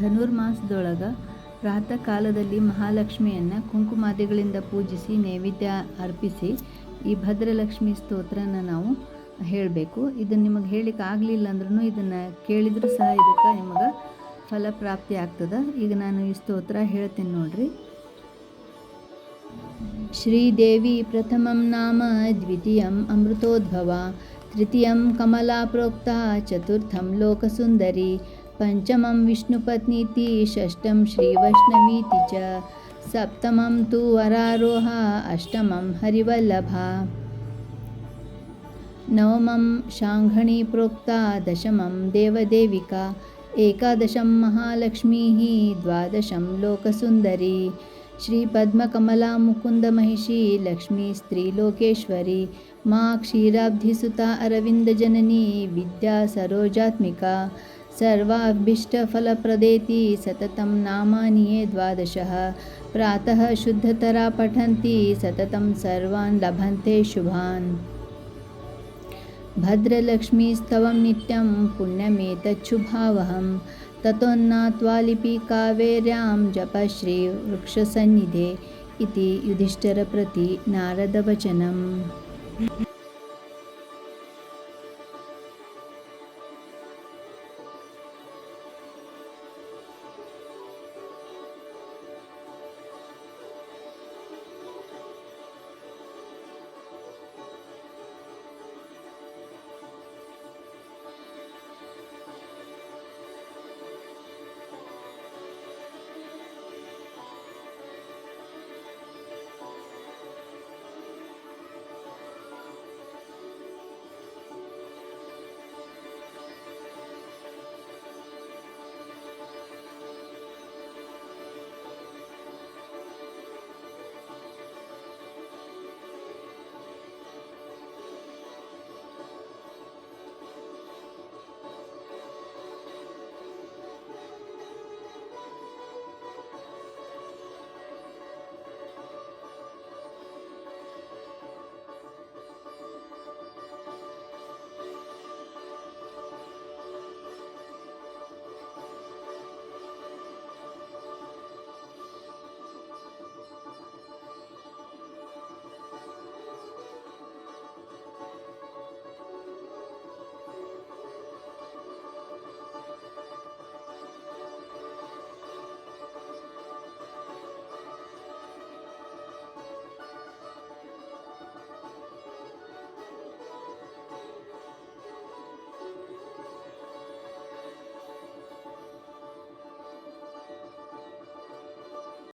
ಧನುರ್ಮಾಸದೊಳಗ ಪ್ರಾತಃ ಕಾಲದಲ್ಲಿ ಮಹಾಲಕ್ಷ್ಮಿಯನ್ನು ಕುಂಕುಮಾದಿಗಳಿಂದ ಪೂಜಿಸಿ ನೈವೇದ್ಯ ಅರ್ಪಿಸಿ ಈ ಭದ್ರಲಕ್ಷ್ಮಿ ಸ್ತೋತ್ರನ ನಾವು ಹೇಳಬೇಕು. ಇದನ್ನು ನಿಮಗೆ ಹೇಳಿಕ್ಕೆ ಆಗಲಿಲ್ಲ ಅಂದ್ರೂ ಇದನ್ನು ಕೇಳಿದರೂ ಸಹ ಇದಕ್ಕೆ ನಿಮಗೆ ಫಲಪ್ರಾಪ್ತಿ ಆಗ್ತದೆ. ಈಗ ನಾನು ಈ ಸ್ತೋತ್ರ ಹೇಳ್ತೀನಿ ನೋಡ್ರಿ. ಶ್ರೀದೇವಿ ಪ್ರಥಮಂ ನಾಮ, ದ್ವಿತೀಯಂ ಅಮೃತೋದ್ಭವ, ತೃತೀಯಂ ಕಮಲಾ ಪ್ರೋಕ್ತ ಚತುರ್ಥಂ ಲೋಕಸುಂದರಿ पञ्चमं विष्णुपत्नीति षष्ठं श्रीवैष्णवीति च सप्तमं तु वरारोहा अष्टमं हरिवल्लभा। नवमं शाङ्घणी प्रोक्ता दशमं देवदेविका एकादशं महालक्ष्मीः द्वादशं लोकसुन्दरी श्रीपद्मकमला मुकुन्दमहिषी लक्ष्मी स्त्रीलोकेश्वरी मा क्षीराब्धिसुता अरविन्दजननी विद्या सरोजात्मिका सर्वाभीष्टफलप्रदेति सततं नामानि ये द्वादशः। प्रातः शुद्धतरा पठन्ति सततं सर्वान् लभन्ते शुभान्। भद्रलक्ष्मीस्तवं नित्यं पुण्यमेतच्छुभावहं। ततोन्नात्वा लिपिकावेर्यां जपश्रीवृक्षसन्निधे इति युधिष्ठिरप्रति नारदवचनम्